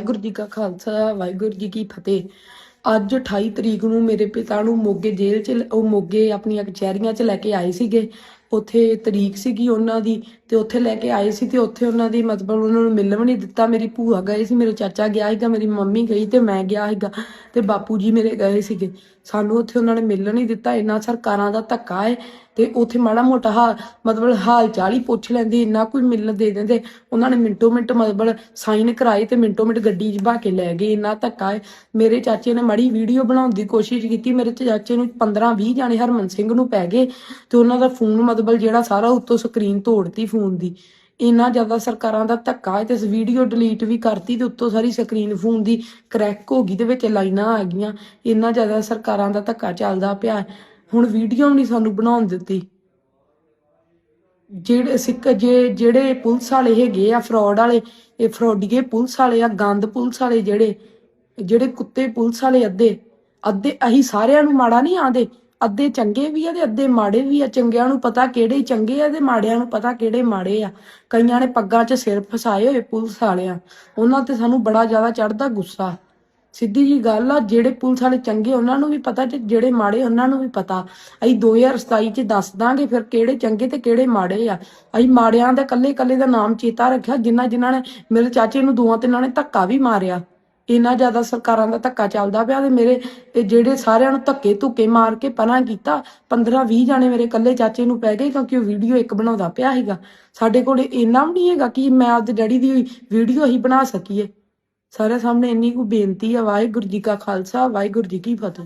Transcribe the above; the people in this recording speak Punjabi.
ਵਾਹਿਗੁਰੂ ਜੀ ਕਾ ਖਾਲਸਾ, ਵਾਹਿਗੁਰੂ ਜੀ ਕੀ ਫਤਿਹ। ਅੱਜ 28 ਤਰੀਕ ਨੂੰ ਮੇਰੇ ਪਿਤਾ ਨੂੰ ਮੋਗੇ ਜੇਲ੍ਹ 'ਚ, ਉਹ ਮੋਗੇ ਆਪਣੀਆਂ ਕਚਹਿਰੀਆਂ 'ਚ ਲੈ ਕੇ ਆਏ ਸੀਗੇ। ਉੱਥੇ ਤਰੀਕ ਸੀਗੀ ਉਹਨਾਂ ਦੀ। ਤੇ ਉੱਥੇ ਲੈ ਕੇ ਆਏ ਸੀ ਤੇ ਉੱਥੇ ਉਹਨਾਂ ਦੀ ਮਤਲਬ ਉਹਨਾਂ ਨੂੰ ਮਿਲਣ ਵੀ ਨਹੀਂ ਦਿੱਤਾ। ਮੇਰੀ ਭੂਆ ਗਏ ਸੀ, ਮੇਰੇ ਚਾਚਾ ਗਿਆ ਸੀਗਾ, ਮੇਰੀ ਮੰਮੀ ਗਈ ਤੇ ਮੈਂ ਗਿਆ ਸੀਗਾ ਤੇ ਬਾਪੂ ਜੀ ਮੇਰੇ ਗਏ ਸੀਗੇ। ਸਾਨੂੰ ਉੱਥੇ ਉਹਨਾਂ ਨੇ ਮਿਲਣ ਨਹੀਂ ਦਿੱਤਾ, ਇੰਨਾ ਸਰਕਾਰਾਂ ਦਾ ਧੱਕਾ ਹੈ ਤੇ ਉੱਥੇ ਮਾੜਾ ਮੋਟਾ ਹਾਲ ਮਤਲਬ ਹਾਲ ਚਾਲ ਹੀ ਪੁੱਛ ਲੈਂਦੇ, ਇੰਨਾ ਕੋਈ ਮਿਲਣ ਦੇ ਦਿੰਦੇ। ਉਹਨਾਂ ਨੇ ਮਿੰਟੋ ਮਿੰਟ ਮਤਲਬ ਸਾਈਨ ਕਰਾਏ ਤੇ ਮਿੰਟੋ ਮਿੰਟ ਗੱਡੀ 'ਚ ਬਾ ਕੇ ਲੈ ਗਏ, ਇੰਨਾ ਧੱਕਾ ਹੈ ਮੇਰੇ ਚਾਚੇ ਨੇ ਮੜੀ ਵੀਡੀਓ ਬਣਾਉਣ ਦੀ ਕੋਸ਼ਿਸ਼ ਕੀਤੀ, ਮੇਰੇ ਚਾਚੇ ਨੂੰ 15 20 ਜਾਣੇ ਹਰਮਨ ਸਿੰਘ ਨੂੰ ਪੈ ਗਏ ਤੇ ਉਹਨਾਂ ਦਾ ਫੋਨ ਮਤਲਬ ਜਿਹੜਾ ਸਾਰਾ ਉੱਤੋਂ ਸਕਰੀਨ ਤੋੜਤੀ ਫੋਨ ਦੀ। ਇੰਨਾ ਜ਼ਿਆਦਾ ਸਰਕਾਰਾਂ ਦਾ ਧੱਕਾ ਹੈ ਤੇ ਇਸ ਵੀਡੀਓ ਡਿਲੀਟ ਵੀ ਕਰਤੀ ਤੇ ਉੱਤੋਂ ਸਾਰੀ ਸਕਰੀਨ ਫੋਨ ਦੀ ਕਰੈਕ ਹੋ ਗਈ ਤੇ ਵਿੱਚ ਲਾਈਨਾਂ ਆ ਗਈਆਂ। ਇੰਨਾ ਜ਼ਿਆਦਾ ਸਰਕਾਰਾਂ ਦਾ ਧੱਕਾ ਚੱਲਦਾ ਪਿਆ ਹੁਣ ਵੀਡੀਓ ਨਹੀਂ ਸਾਨੂੰ ਬਣਾਉਣ ਦਿੱਤੀ। ਜਿਹੜੇ ਸਿੱਖ ਜੇ ਜਿਹੜੇ ਪੁਲਿਸ ਵਾਲੇ ਹੈਗੇ ਆ ਫਰਾਡ ਵਾਲੇ, ਇਹ ਫਰੋਡੀਏ ਪੁਲਿਸ ਵਾਲੇ ਆ, ਗੰਦ ਪੁਲਿਸ ਵਾਲੇ ਜਿਹੜੇ ਜਿਹੜੇ ਕੁੱਤੇ ਪੁਲਿਸ ਵਾਲੇ ਅੱਧੇ ਅੱਧੇ ਅਸੀਂ ਸਾਰਿਆਂ ਨੂੰ ਮਾੜਾ ਨਹੀਂ ਆਂਦੇ। ਅੱਧੇ ਚੰਗੇ ਵੀ ਆ ਤੇ ਅੱਧੇ ਮਾੜੇ ਵੀ ਆ। ਚੰਗਿਆਂ ਨੂੰ ਪਤਾ ਕਿਹੜੇ ਚੰਗੇ ਆ ਤੇ ਮਾੜਿਆਂ ਨੂੰ ਪਤਾ ਕਿਹੜੇ ਮਾੜੇ ਆ। ਕਈਆਂ ਨੇ ਪੱਗਾਂ 'ਚ ਸਿਰ ਫਸਾਏ ਹੋਏ ਪੁਲਿਸ ਵਾਲਿਆਂ। ਉਹਨਾਂ ਤੇ ਸਾਨੂੰ ਬੜਾ ਜ਼ਿਆਦਾ ਚੜਦਾ ਗੁੱਸਾ। ਸਿੱਧੀ ਜੀ ਗੱਲ ਆ, ਜਿਹੜੇ ਪੁਲਿਸ ਵਾਲੇ ਚੰਗੇ ਉਹਨਾਂ ਨੂੰ ਵੀ ਪਤਾ ਤੇ ਜਿਹੜੇ ਮਾੜੇ ਉਹਨਾਂ ਨੂੰ ਵੀ ਪਤਾ। ਅਸੀਂ 2027 ਚ ਦੱਸ ਦਾਂਗੇ ਫਿਰ ਕਿਹੜੇ ਚੰਗੇ ਤੇ ਕਿਹੜੇ ਮਾੜੇ ਆ। ਅਸੀਂ ਮਾੜਿਆਂ ਦੇ ਕੱਲੇ ਕੱਲੇ ਦਾ ਨਾਮ ਚੇਤਾ ਰੱਖਿਆ ਜਿਨ੍ਹਾਂ ਜਿਨ੍ਹਾਂ ਨੇ ਮੇਰੇ ਚਾਚੇ ਨੂੰ ਦੋਹਾਂ ਤਿੰਨਾਂ ਨੇ ਧੱਕਾ ਵੀ ਮਾਰਿਆ। ਇੰਨਾ ਜ਼ਿਆਦਾ ਸਰਕਾਰਾਂ ਦਾ ਧੱਕਾ ਚੱਲਦਾ ਪਿਆ ਤੇ ਮੇਰੇ ਇਹ ਜਿਹੜੇ ਸਾਰਿਆਂ ਨੂੰ ਧੱਕੇ ਧੁੱਕੇ ਮਾਰ ਕੇ ਪਰਾਂ ਕੀਤਾ 15 20 ਜਾਣੇ ਮੇਰੇ ਕੱਲੇ ਚਾਚੇ ਨੂੰ ਪੈ ਗਏ ਕਿਉਂਕਿ ਉਹ ਵੀਡੀਓ ਇੱਕ ਬਣਾਉਂਦਾ ਪਿਆ ਸੀਗਾ। ਸਾਡੇ ਕੋਲ ਇੰਨਾ ਵੀ ਨਹੀਂ ਹੈਗਾ ਕਿ ਮੈਂ ਆਪਦੇ ਡੈਡੀ ਦੀ ਵੀਡੀਓ ਹੀ ਬਣਾ ਸਕੀਏ। ਸਾਰਿਆਂ ਸਾਹਮਣੇ ਇੰਨੀ ਕੁ ਬੇਨਤੀ ਆ, ਵਾਹਿਗੁਰੂ ਜੀ ਕਾ ਖਾਲਸਾ, ਵਾਹਿਗੁਰੂ ਜੀ ਕੀ ਫਤਿਹ।